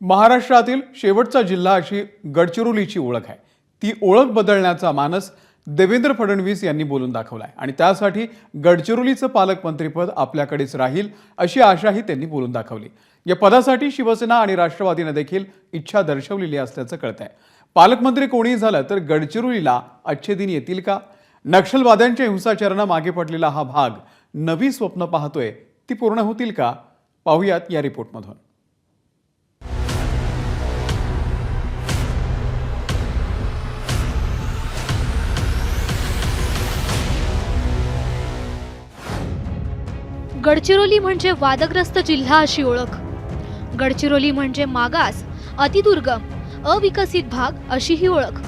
महाराष्ट्रातील शेवटचा जिल्हा अशी गडचिरोलीची ओळख आहे. ती ओळख बदलण्याचा मानस देवेंद्र फडणवीस यांनी बोलून दाखवलाय. आणि त्यासाठी गडचिरोलीचं पालकमंत्रीपद आपल्याकडेच राहील अशी आशाही त्यांनी बोलून दाखवली. या पदासाठी शिवसेना आणि राष्ट्रवादीनं देखील इच्छा दर्शवलेली असल्याचं कळत आहे पालकमंत्री कोणीही झालं तर गडचिरोलीला अच्छे दिन येतील का? नक्षलवाद्यांच्या हिंसाचारानं मागे पडलेला हा भाग नवी स्वप्न पाहतोय. ती पूर्ण होतील का? पाहूयात या रिपोर्टमधून. गडचिरोली म्हणजे वादग्रस्त जिल्हा अशी ओळख. गडचिरोली म्हणजे मागास अतिदुर्गम अविकसित भाग अशी ही ओळख.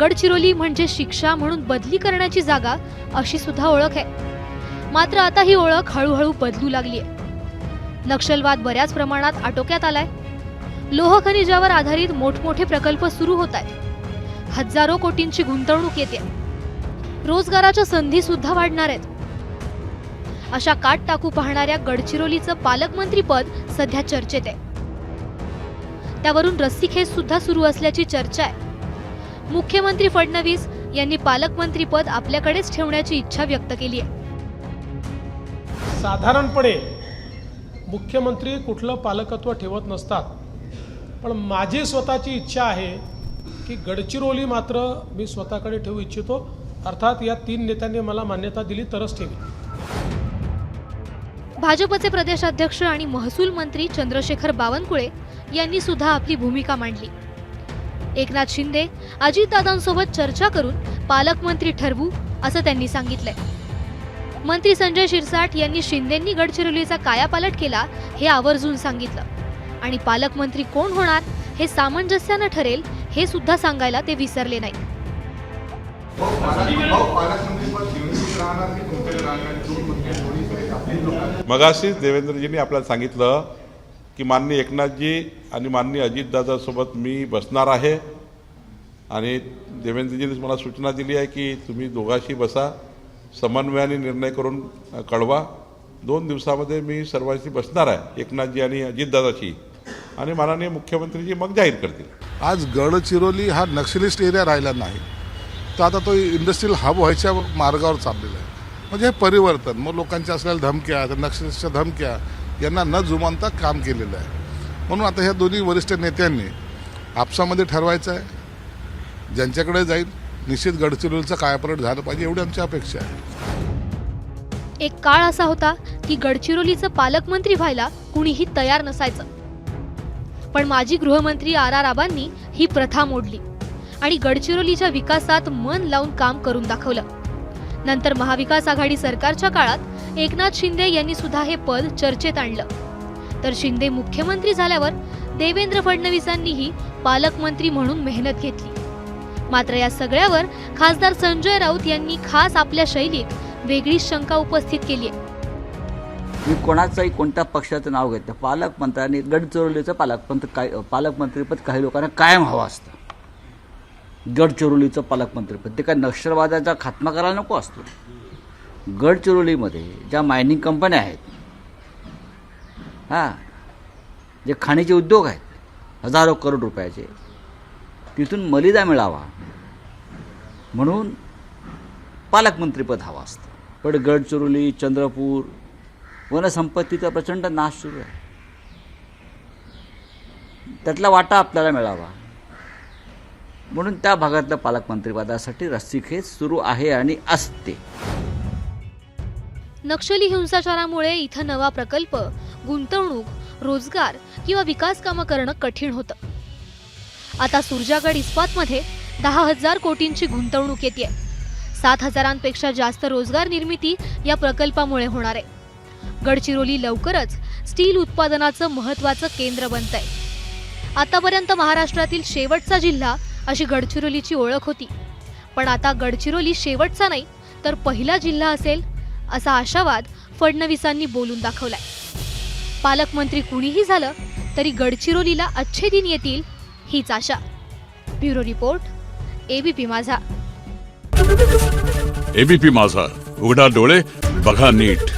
गडचिरोली म्हणजे शिक्षा म्हणून बदली करण्याची जागा अशी सुद्धा ओळख आहे. मात्र आता ही ओळख हळूहळू बदलू लागली आहे नक्षलवाद बऱ्याच प्रमाणात आटोक्यात आलाय. लोह खनिजावर आधारित मोठमोठे प्रकल्प सुरू होत आहेत हजारो कोटींची गुंतवणूक येते रोजगाराच्या संधी सुद्धा वाढणार आहेत अशा काट टाकू पाहणाऱ्या गडचिरोलीचं पालकमंत्रीपद सध्या चर्चेत आहे. त्यावरून रस्सीखेच सुद्धा सुरू असल्याची चर्चा आहे. मुख्यमंत्री फडणवीस यांनी पालकमंत्रीपद आपल्याकडेच ठेवण्याची इच्छा व्यक्त केली आहे. साधारणपणे मुख्यमंत्री कुठलं पालकत्व ठेवत नसतात. पण माझी स्वतःची इच्छा आहे की गडचिरोली मात्र मी स्वतःकडे ठेवू इच्छितो. अर्थात या तीन नेत्यांनी मला मान्यता दिली तरच ठेवी भाजपचे प्रदेशाध्यक्ष आणि महसूल मंत्री चंद्रशेखर बावनकुळे यांनी सुद्धा आपली भूमिका मांडली. एकनाथ शिंदे अजितदादांसोबत चर्चा करून पालकमंत्री ठरवू असं त्यांनी सांगितलंय. मंत्री संजय शिरसाट यांनी शिंदेंनी गडचिरोलीचा कायापालट केला हे आवर्जून सांगितलं. आणि पालकमंत्री कोण होणार हे सामंजस्यानं ठरेल हे सुद्धा सांगायला ते विसरले नाही मगाशी देवेंद्रजींनी आपल्याला सांगितलं की माननीय एकनाथजी आणि माननीय अजितदादासोबत मी बसणार आहे. आणि देवेंद्रजींनी मला सूचना दिली आहे की तुम्ही दोघाशी बसा समन्वयाने निर्णय करून कळवा. दोन दिवसामध्ये मी सर्वांशी बसणार आहे एकनाथजी आणि अजितदादाशी. आणि माननीय मुख्यमंत्रीजी मग जाहीर करतील. आज गडचिरोली हा नक्षलिस्ट एरिया राहिला नाही. तर आता तो इंडस्ट्रियल हब व्हायच्या मार्गावर चाललेला आहे. म्हणजे हे परिवर्तन. मग लोकांच्या असलेल्या धमक्या नक्षलच्या धमक्या यांना न जुमानता काम केलेलं आहे. म्हणून आता ह्या दोन्ही वरिष्ठ नेत्यांनी आपसामध्ये ठरवायचं आहे. ज्यांच्याकडे जाईल निश्चित गडचिरोलीचं कायापलट झालं पाहिजे एवढी आमची अपेक्षा आहे. एक काळ असा होता की गडचिरोलीचं पालकमंत्री व्हायला कुणीही तयार नसायचं. पण माजी गृहमंत्री आर आर आबांनी ही प्रथा मोडली आणि गडचिरोलीच्या विकासात मन लावून काम करून दाखवलं. नंतर महाविकास आघाडी सरकारच्या काळात एकनाथ शिंदे यांनी सुद्धा हे पद चर्चेत आणलं. तर शिंदे मुख्यमंत्री झाल्यावर देवेंद्र फडणवीसांनीही पालकमंत्री म्हणून मेहनत घेतली. मात्र या सगळ्यावर खासदार संजय राऊत यांनी खास आपल्या शैलीत वेगळीच शंका उपस्थित केली आहे. मी कोणाचंही कोणत्या पक्षाचं नाव घेतलं पालकमंत्र्यांनी गडचिरोलीचं पालकमंत्री काय पालकमंत्रीपद काही लोकांना कायम हवं असतं. गडचिरोलीचं पालकमंत्रीपद ते काय नक्षलवादाचा खात्मा करायला नको असतो. गडचिरोलीमध्ये ज्या मायनिंग कंपन्या आहेत हां जे खाणीचे उद्योग आहेत हजारो करोड रुपयाचे तिथून मलिदा मिळावा म्हणून पालकमंत्रीपद हवं असतं. पण गडचिरोली चंद्रपूर वनसंपत्तीचा प्रचंड नाश सुरू आहे. त्यातला वाटा आपल्याला मिळावा. म्हणून त्या भागातल्या पालकमंत्रीपदासाठी रस्सीखेच सुरू आहे आणि असते. नक्षली हिंसाचारामुळे इथं नवा प्रकल्प गुंतवणूक रोजगार किंवा विकास कामं करणं कठीण होतं. आता सुरजागड इस्पातमध्ये दहा हजार कोटींची गुंतवणूक येते सात हजारांपेक्षा जास्त रोजगार निर्मिती या प्रकल्पामुळे होणार आहे. गडचिरोली लवकरच स्टील उत्पादनाचं महत्वाचं केंद्र बनत आहे आतापर्यंत महाराष्ट्रातील शेवटचा जिल्हा अशी गडचिरोलीची ओळख होती. पण आता गडचिरोली शेवटचा नाही तर पहिला जिल्हा असेल असा आशावाद फडणवीसांनी बोलून दाखवलाय. पालकमंत्री कुणीही झालं तरी गडचिरोलीला अच्छे दिन येतील हीच आशा. Bureau report ABP Majha. ABP Majha. उघडा डोळे बघा नीट.